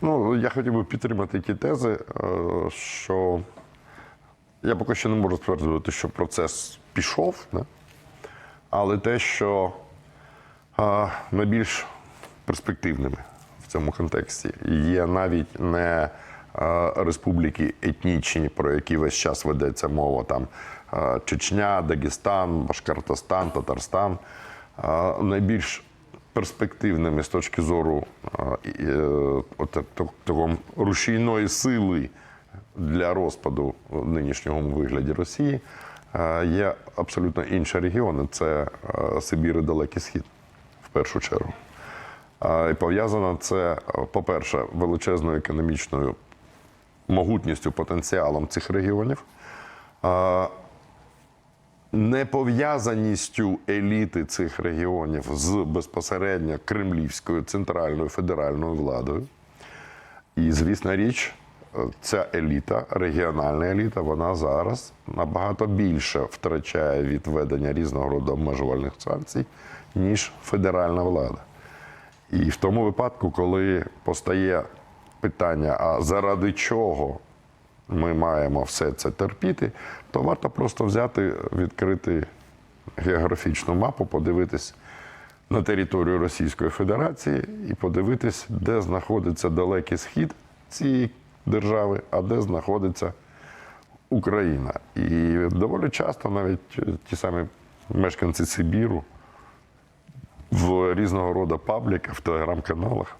Ну, я хотів би підтримати ті тези, е, що я поки що не можу стверджувати, що процес пішов, да? але те, що е, найбільш перспективними в цьому контексті є навіть не е, республіки етнічні, про які весь час ведеться мова, там е, Чечня, Дагестан, Башкортостан, Татарстан. Е, Найбільш перспективними з точки зору е, і, е, такого рушійної сили для розпаду в нинішньому вигляді Росії є абсолютно інші регіони. Це е, Сибір і Далекий Схід в першу чергу. І пов'язано це, по-перше, величезною економічною могутністю, потенціалом цих регіонів, непов'язаністю еліти цих регіонів з безпосередньо кремлівською центральною федеральною владою. І, звісна річ, е, ця еліта, регіональна еліта, вона зараз набагато більше втрачає від ведення різного роду обмежувальних санкцій, ніж федеральна влада. І в тому випадку, коли постає питання, а заради чого ми маємо все це терпіти, то варто просто взяти, відкрити географічну мапу, подивитись на територію Російської Федерації і подивитись, де знаходиться далекий схід цієї держави, а де знаходиться Україна. І доволі часто навіть ті самі мешканці Сибіру в різного роду пабліках, в телеграм-каналах,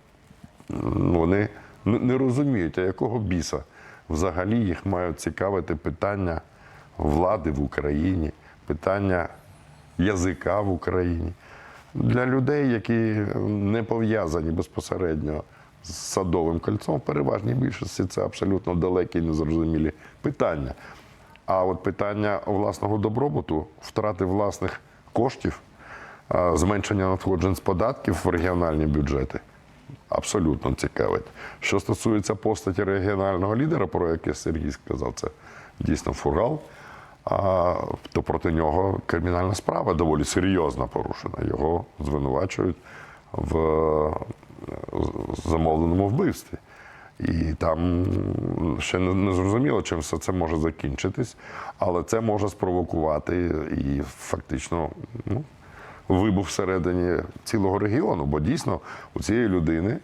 вони не розуміють, а якого біса взагалі їх мають цікавити питання влади в Україні, питання язика в Україні. Для людей, які не пов'язані безпосередньо з садовим кольцом, в переважній більшості це абсолютно далекі і незрозумілі питання. А от питання власного добробуту, втрати власних коштів, зменшення надходжень з податків в регіональні бюджети абсолютно цікавить. Що стосується постаті регіонального лідера, про яке Сергій сказав, це дійсно фургал. А, то проти нього кримінальна справа доволі серйозно порушена. Його звинувачують в замовленому вбивстві. І там ще не зрозуміло, чим все це може закінчитись, але це може спровокувати і фактично ну, вибух всередині цілого регіону, бо дійсно у цієї людини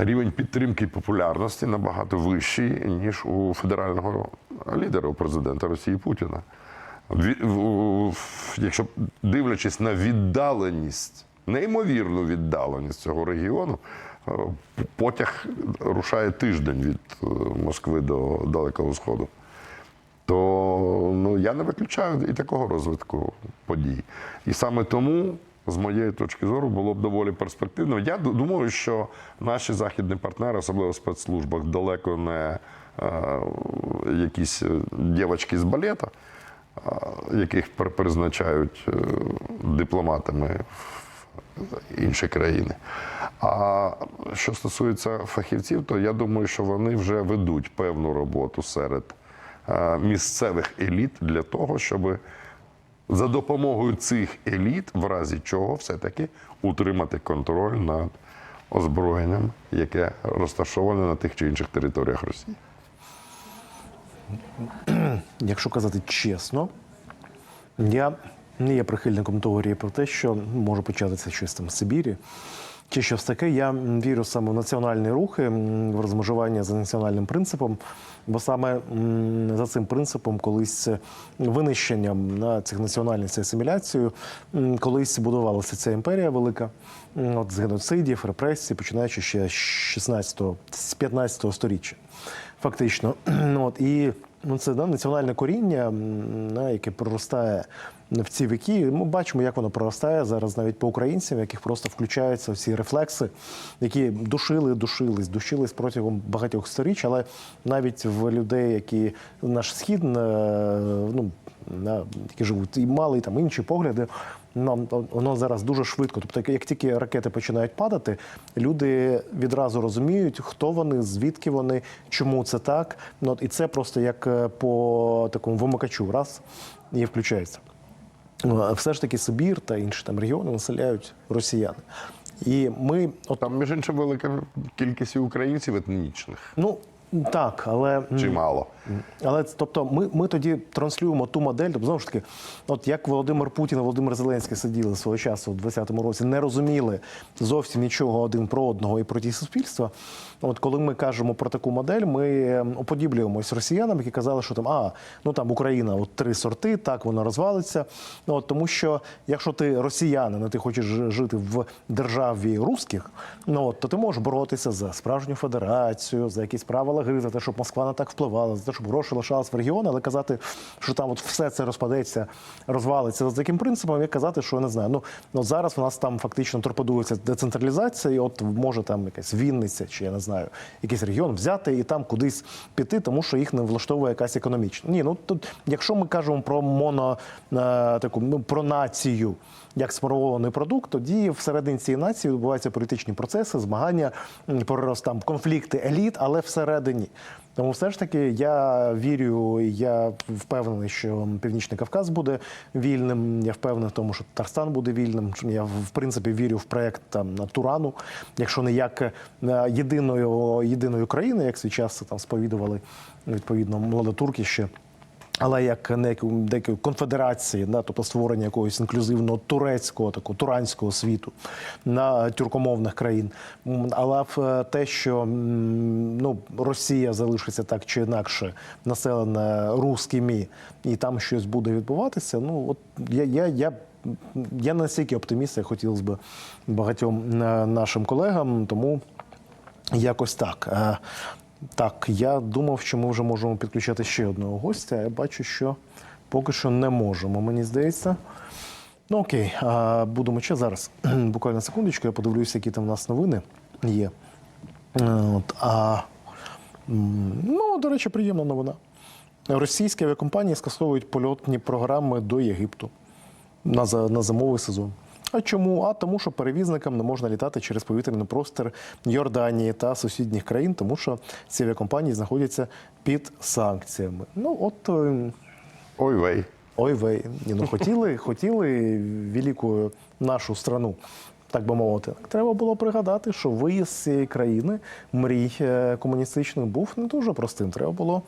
рівень підтримки популярності набагато вищий, ніж у федерального лідера, у президента Росії Путіна. Якщо дивлячись на віддаленість, неймовірну віддаленість цього регіону, е, потяг рушає тиждень від е, Москви до Далекого Сходу то ну, я не виключаю і такого розвитку подій. І саме тому, з моєї точки зору, було б доволі перспективно. Я думаю, що наші західні партнери, особливо в спецслужбах, далеко не е, якісь е, дівчатки з балета, е, яких призначають е, дипломатами в інші країни. А що стосується фахівців, то я думаю, що вони вже ведуть певну роботу серед місцевих еліт для того, щоб за допомогою цих еліт, в разі чого, все-таки утримати контроль над озброєнням, яке розташоване на тих чи інших територіях Росії. Якщо казати чесно, я не є прихильником теорії про те, що може початися щось там в Сибірі. Чи щось таке, я вірю саме в національні рухи, в розмежування за національним принципом, бо саме за цим принципом, колись винищенням на цих національностей асиміляцією, колись будувалася ця імперія велика, от з геноцидів, репресій, починаючи ще з 16 з 15 сторіччя. Фактично, от і ну, це да, національне коріння, да, яке проростає в ці віки. Ми бачимо, як воно проростає зараз навіть по українцям, яких просто включаються всі рефлекси, які душили, душились, душились протягом багатьох сторіч, але навіть в людей, які наш схід, е, ну які живуть і мали там інші погляди. Нам воно зараз дуже швидко. Тобто, як тільки ракети починають падати, люди відразу розуміють, хто вони, звідки вони, чому це так. Ну і це просто як е, по такому вимикачу, раз і включається. Ну, Все ж таки Сибір та інші там регіони населяють росіяни. І ми от Там, між іншим, велика кількість українців етнічних. ну так, але Чи мало? Але тобто, ми, ми тоді транслюємо ту модель. Тобто, знову ж таки, от як Володимир Путін і Володимир Зеленський сиділи свого часу в 20-му році, не розуміли зовсім нічого один про одного і про ті суспільства. От коли ми кажемо про таку модель, ми е, уподіблюємось росіянам, які казали, що там а ну там Україна, от три сорти, так воно розвалиться. Ну от тому, що якщо ти росіянин, і ти хочеш жити в державі русських, ну от то ти можеш боротися за справжню федерацію, за якісь правила гри, за те, щоб Москва не так впливала, за те, щоб гроші лишались в регіоні, але казати, що там от все це розпадеться, розвалиться за таким принципом, як казати, що я не знаю. Ну, ну зараз у нас там фактично торпедується децентралізація, і от може там якась Вінниця, чи я не знаю, якийсь регіон взяти і там кудись піти, тому що їх не влаштовує якась економічна. Ні, ну тут, якщо ми кажемо про моно е, таку ну, про націю. Як сформований продукт, тоді всередині цієї нації відбуваються політичні процеси, змагання, м, пророс- там конфлікти еліт, але всередині. Тому все ж таки я вірю, я впевнений, що Північний Кавказ буде вільним. Я впевнений в тому, що Татарстан буде вільним. Я в принципі вірю в проект там Турану, якщо не як е, єдиною єдиної країни, як свій час там сповідували відповідно молодотурки ще. Але як деякі конфедерації, да, тобто створення якогось інклюзивного турецького, такого туранського світу на тюркомовних країн. Але в е, те, що ну, Росія залишиться так чи інакше населена русскими, і там щось буде відбуватися. Ну от я, я, я, я настільки оптиміст, як хотілося б багатьом е, нашим колегам, тому. Якось так. Так, я думав, що ми вже можемо підключати ще одного гостя. Я бачу, що поки що не можемо. Мені здається. Ну окей, а, будемо ще зараз. Буквально секундочку, я подивлюся, які там в нас новини є. Е, От, а, ну, до речі, приємна новина. Російські авіакомпанії скасовують польотні програми до Єгипту на, на зимовий сезон. А чому? А тому, що перевізникам не можна літати через повітряний простір Йорданії та сусідніх країн, тому що ці авіакомпанії знаходяться під санкціями. Ну от е, Ой вей. ой вей. Ну хотіли, хотіли велику нашу страну. Так би мовити, треба було пригадати, що виїзд з цієї країни мрій е, комуністичних був не дуже простим. Треба було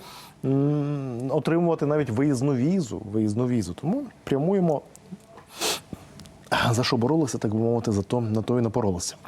м, отримувати навіть виїзну візу. Виїзну візу. Тому прямуємо за що боролися, так би мовити, за то на то і напоролися.